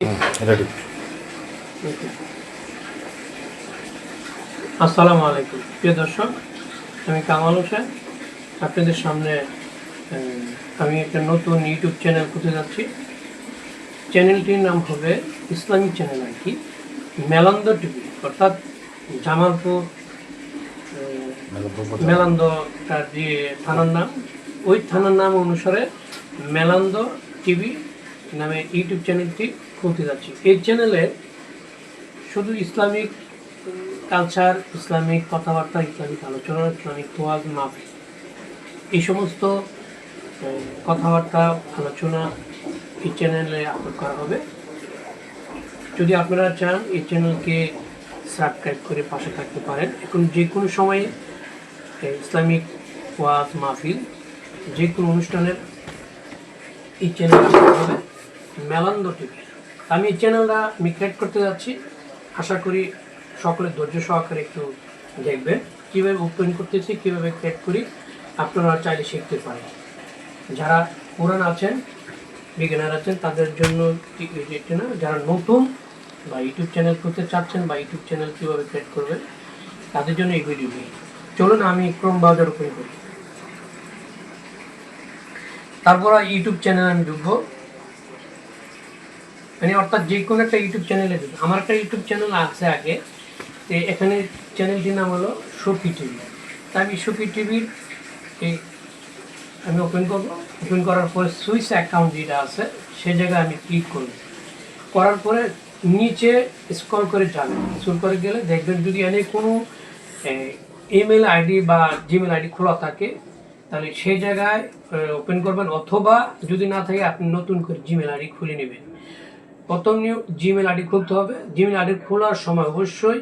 Ready আসসালামু আলাইকুম। প্রিয় দর্শক আমি কামাল হোসেন। আপনাদের সামনে আমি একটা নতুন ইউটিউব চ্যানেল খুঁজে যাচ্ছি। চ্যানেলটির নাম হবে ইসলামিক চ্যানেল আর কি মেলান্দ টিভি অর্থাৎ জামালপুর মেলান্দ তার যে থানার নাম ওই থানার নাম অনুসারে মেলান্দ টিভি নামে ইউটিউব চ্যানেলটি খুলতে যাচ্ছি। এই চ্যানেলে শুধু ইসলামিক কালচার ইসলামিক কথাবার্তা, ইসলামিক আলোচনা, ইসলামিক তোয়াজ, মাহফিল। এই সমস্ত কথাবার্তা, আলোচনা এই চ্যানেলে আপলোড করা হবে। যদি আপনারা চান, এই চ্যানেলকে সাবস্ক্রাইব করে পাশে থাকতে পারেন। এখন যে কোনো সময়ে ইসলামিক ওয়াজ মাহফিল, যে কোনো অনুষ্ঠানের এই চ্যানেল হবে। মেলান্দ টিভি। আমি এই চ্যানেলটা আমি ক্রিয়েট করতে যাচ্ছি। আশা করি সকলে ধৈর্য সহকারে একটু দেখবেন। কীভাবে ওপেন করতেছি, কীভাবে ক্রিয়েট করি, আপনারা চাইলে শিখতে পারেন। যারা পুরান আছেন বিজ্ঞানার আছেন, তাদের জন্য না, যারা নতুন বা ইউটিউব চ্যানেল করতে চাচ্ছেন বা ইউটিউব চ্যানেল কীভাবে ক্রিয়েট করবেন, তাদের জন্য এই ভিডিওটি চলুন, আমি ক্রোম ব্রাউজার ওপেন করি। তারপর ইউটিউব চ্যানেল আমি ঢুকবো। মানে অর্থাৎ যে কোনো একটা ইউটিউব চ্যানেলে ঢুকবো আমার একটা ইউটিউব চ্যানেল আছে আগে। তো এখানে চ্যানেলটির নাম হলো সুফি টিভি তা আমি সুফি টিভির এই আমি ওপেন করব। ওপেন করার পরে সুইস অ্যাকাউন্ট যেটা আছে, সে জায়গায় আমি ক্লিক করব। করার পরে নিচে স্ক্রল করে যাবেন স্ক্রল করে গেলে দেখবেন যদি এনে কোনো ইমেল আইডি বা জিমেল আইডি খোলা থাকে, তাহলে সেই জায়গায় ওপেন করবেন। অথবা যদি না থাকে, আপনি নতুন করে জিমেল আইডি খুলে নেবেন। প্রথম নিউ জিমেল আইডি খুলতে হবে। জিমেল আইডি খোলার সময় অবশ্যই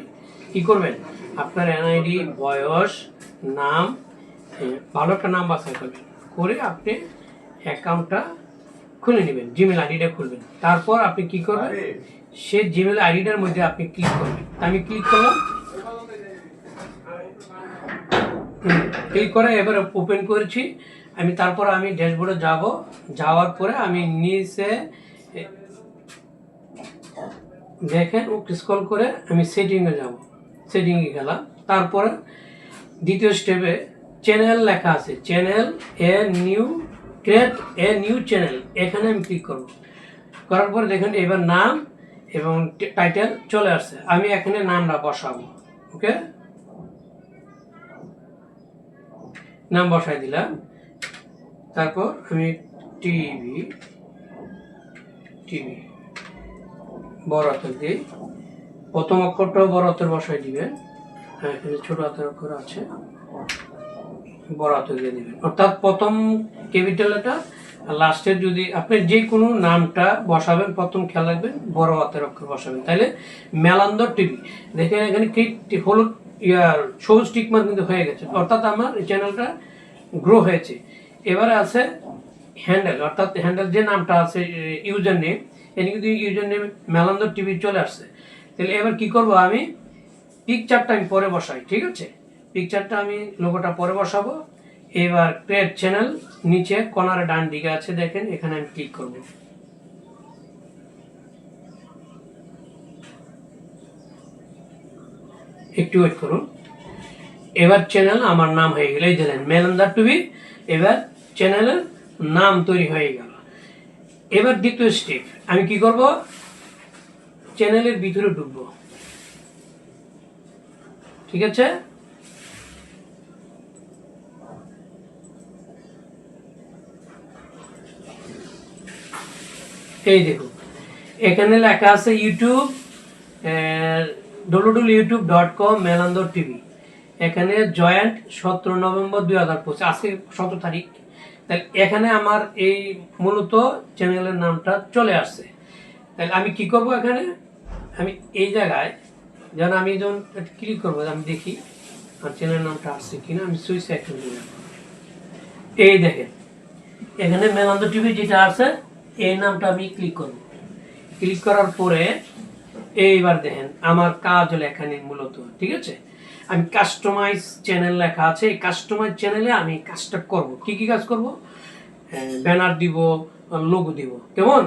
কী করবেন? আপনার এনআইডি বয়স নাম ভালো একটা নাম বাছাই করবেন। করে আপনি অ্যাকাউন্টটা খুলে নেবেন জিমেল আইডিটা খুলবেন। তারপর আপনি কি করবেন? সে জিমেল আইডিটার মধ্যে আপনি ক্লিক করবেন। আমি ক্লিক করলাম। ক্লিক করে এবার ওপেন করেছি। আমি তারপর আমি ড্যাশবোর্ডে যাব। যাওয়ার পরে আমি নিচে দেখেন ও স্ক্রল করে আমি সেটিংয়ে যাব। সেটিংয়ে গেলাম। তারপরে দ্বিতীয় স্টেপে চ্যানেল লেখা আছে। Channel a new create a new channel এখানে আমি ক্লিক করব। করার পরে দেখেন এবার নাম এবং টাইটেল চলে আসছে। আমি এখানে নামটা বসাবো। ওকে নাম বসাই দিলাম। তারপর আমি টিভি টিভি বড় হাতের দিই প্রথম অক্ষরটাও বড় হাতের বসাই দিবেন হ্যাঁ এখানে ছোট হাতের অক্ষর আছে। বড় হাতের দিয়ে দিবেন অর্থাৎ প্রথম ক্যাপিটালটা লাস্টে যদি আপনি যে কোনো নামটা বসাবেন, প্রথম খেয়াল রাখবেন, বড় হাতের অক্ষর বসাবেন। তাহলে মেলান্দর টিভি দেখেন এখানে ক্লিক হলুদ ইয়ার সবুজ টিকমার কিন্তু হয়ে গেছে। অর্থাৎ আমার এই চ্যানেলটা গ্রো হয়েছে। এবারে আছে হ্যান্ডেল অর্থাৎ হ্যান্ডেল যে নামটা আছে ইউজার নেম এখানে কিন্তু ইউজার নেম মেলান্দর টিভি চলে আসছে। তাহলে এবার কি করব আমি? পিকচারটা আমি পরে বসাই, ঠিক আছে? পিকচারটা আমি লোগোটা পরে বসাবো। এবার ক্রিয়েট চ্যানেল নিচে কর্নারে ডান দিকে আছে, দেখেন, এখানে আমি ক্লিক করব। একটু ওয়েট করুন। এবার চ্যানেল আমার নাম হয়ে গেল, এই দেখেন, মেলান্দার টুবি এবার চ্যানেলের নাম তৈরি হয়ে গেল। এবার দ্বিতীয় স্টেপ আমি কি করব? চ্যানেলের ভিতরে ঢুকবো। ঠিক আছে? এই দেখুন, এখানে লেখা আছে YouTube W YouTube dot com মেলান্দর TV এখানে জয়েন্ট সতেরো নভেম্বর দুই হাজার পঁচিশ, আজকে সতেরো তারিখ। তাহলে এখানে আমার এই মূলত চ্যানেলের নামটা চলে আসছে। তাহলে আমি কি করব এখানে? আমি এই জায়গায় যেন আমি যখন ক্লিক করব, আমি দেখি আমার চ্যানেলের নামটা আসছে কিনা, আমি সুইচ দিলাম। এই দেখেন, এখানে মেলান্দ টিভি যেটা আছে, এই নামটা আমি ক্লিক করব। ক্লিক করার পরে এইবার দেখেন, আমার কাজ হলো এখানে মূলত, ঠিক আছে? আমি কাস্টমাইজ চ্যানেল লেখা আছে, এই কাস্টমাইজ চ্যানেলে আমি কাজটা করব। কি কি কাজ করব? ব্যানার দিব লোগো দিব। কেমন?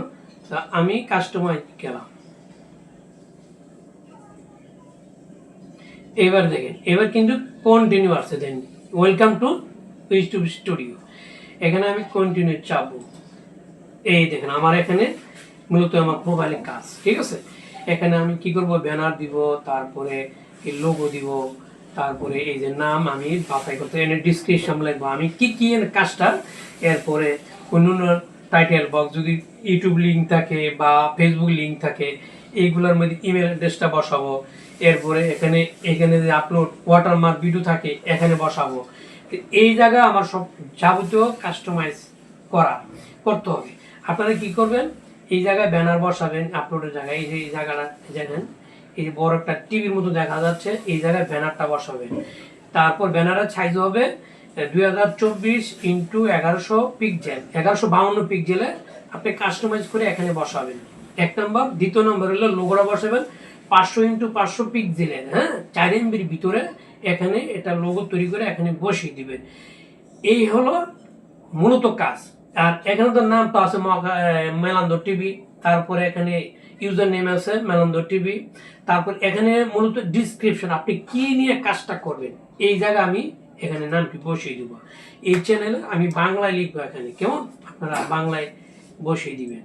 আমি কাস্টমাইজ গেলাম। এবার দেখেন, এবার কিন্তু কন্টিনিউ আসছে। Then welcome to YouTube studio এখানে আমি কন্টিনিউ চাপবো। এই দেখেন, আমার এখানে মূলত আমার প্রোফাইলের কাজ, ঠিক আছে? এখানে আমি কি করব? ব্যানার দিব, তারপরে লোগো দিব। তারপরে এই যে নাম আমি বাছাই করতে এনে ডিসক্রিপশন লিখব। আমি কি কি এর কাজটা এরপরে অন্য টাইটেল বক্স যদি ইউটিউব লিঙ্ক থাকে বা ফেসবুক লিঙ্ক থাকে, এইগুলোর মধ্যে ইমেল অ্যাড্রেসটা বসাবো। এরপরে এখানে এখানে যে আপলোড ওয়াটারমার্ক ভিডিও থাকে, এখানে বসাবো। এই জায়গা আমার সব যাবতীয় কাস্টমাইজ করা করতে হবে। আপনারা কি করবেন? এই জায়গায় ব্যানার বসাবেন আপলোডের জায়গায়। এই যে, এই জায়গাটা দেখেন। এই বড় একটা টিভির মতো দেখা যাচ্ছে, এই জায়গায় ব্যানারটা বসাবেন তারপর ব্যানারের সাইজ হবে দুই হাজার চব্বিশ ইন্টু এগারোশো পিকজেল এগারোশো বাউন্ন পিকজেলে আপনি কাস্টমাইজ করে এখানে বসাবেন। এক নম্বর দ্বিতীয় নম্বর হলো লোগোটা বসাবেন, পাঁচশো ইন্টু পাঁচশো পিকজেলের হ্যাঁ? চার এমবির ভিতরে এখানে এটা লোগো তৈরি করে এখানে বসিয়ে দিবেন। এই হলো মূলত কাজ। আর এখানে তো নাম তো আছে মেলান্দো টিভি তারপরে এখানে ইউজার নেম আছে মেলান্দো টিভি তারপর এখানে মূলত ডিসক্রিপশন আপনি কি নিয়ে কাজটা করবেন, এই জায়গা আমি এখানে নামটি বসিয়ে দিব। এই চ্যানেলে আমি বাংলায় লিখব এখানে, কেমন? আপনারা বাংলায় বসিয়ে দিবেন।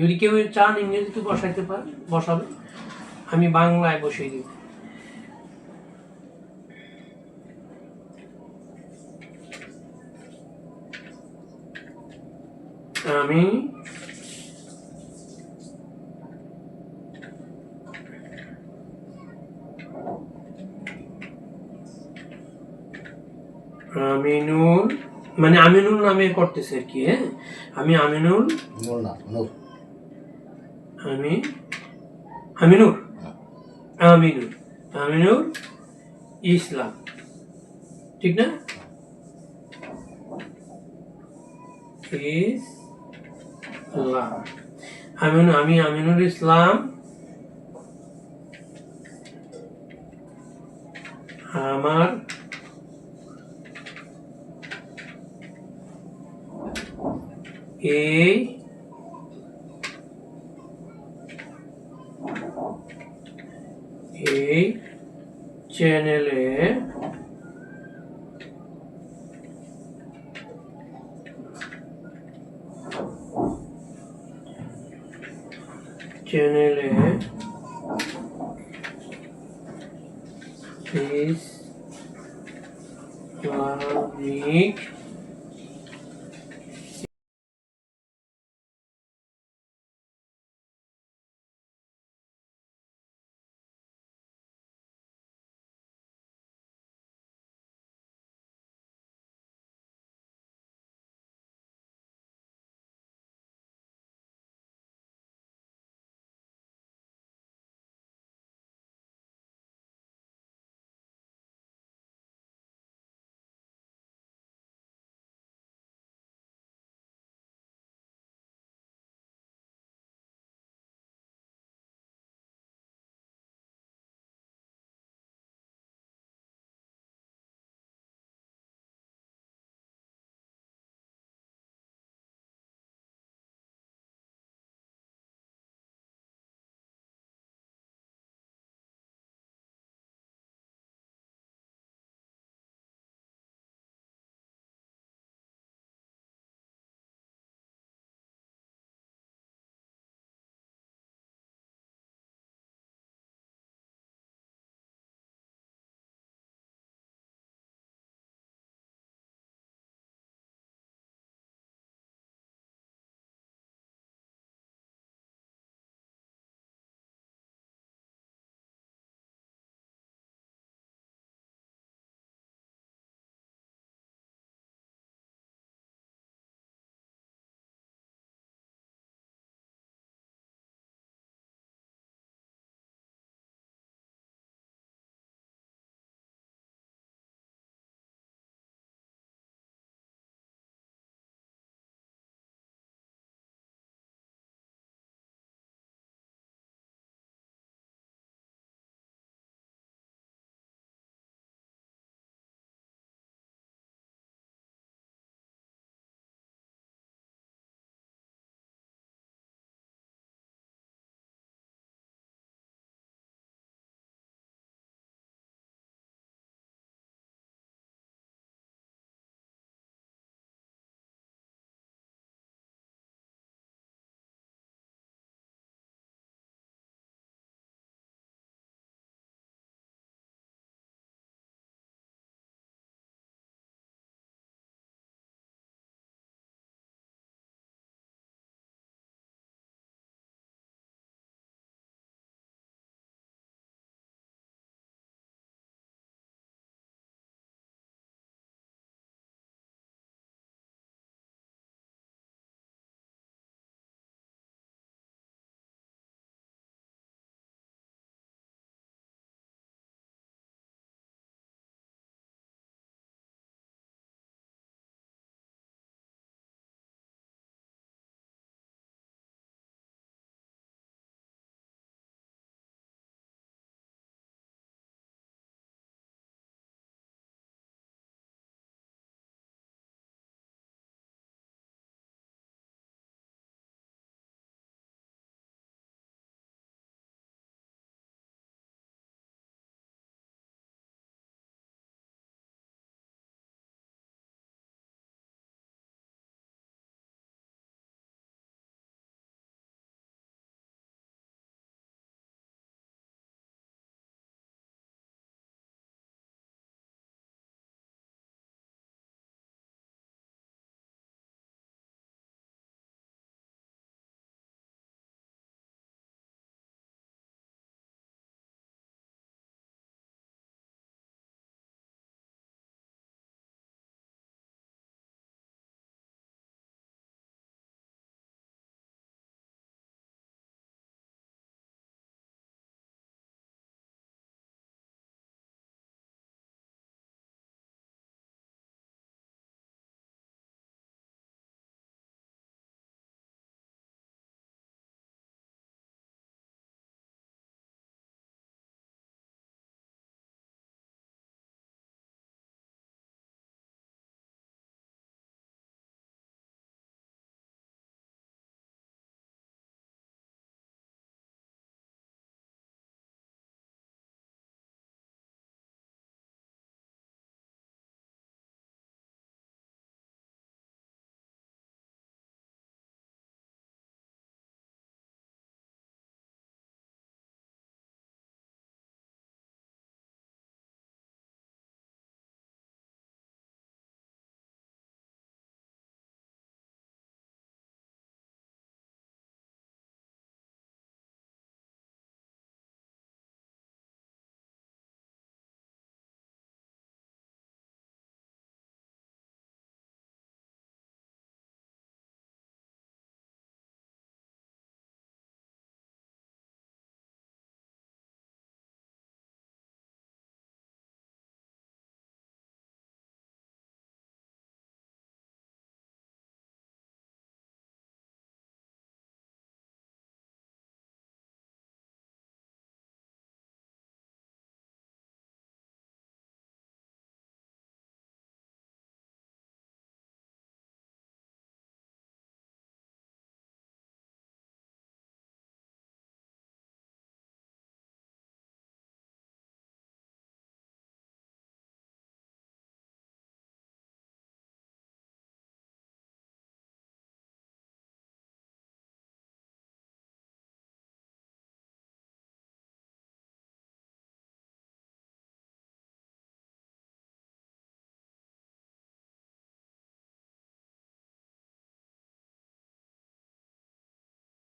যদি কেউ চান ইংরেজিতে বসাইতে পারেন বসাবেন আমি বাংলায় বসিয়ে দিব। আমি আমিনুল মানে আমিনুল নামে করতেছে আর কি হ্যাঁ? আমি আমিনুল নূর। আমি আমিনুর আমিনুর আমিনুর ইসলাম। ঠিক না? ইসলাম। আমিন আমি আমিনুল ইসলাম। আমার এই এই চ্যানেলে চ্যানেলে ইসলামিক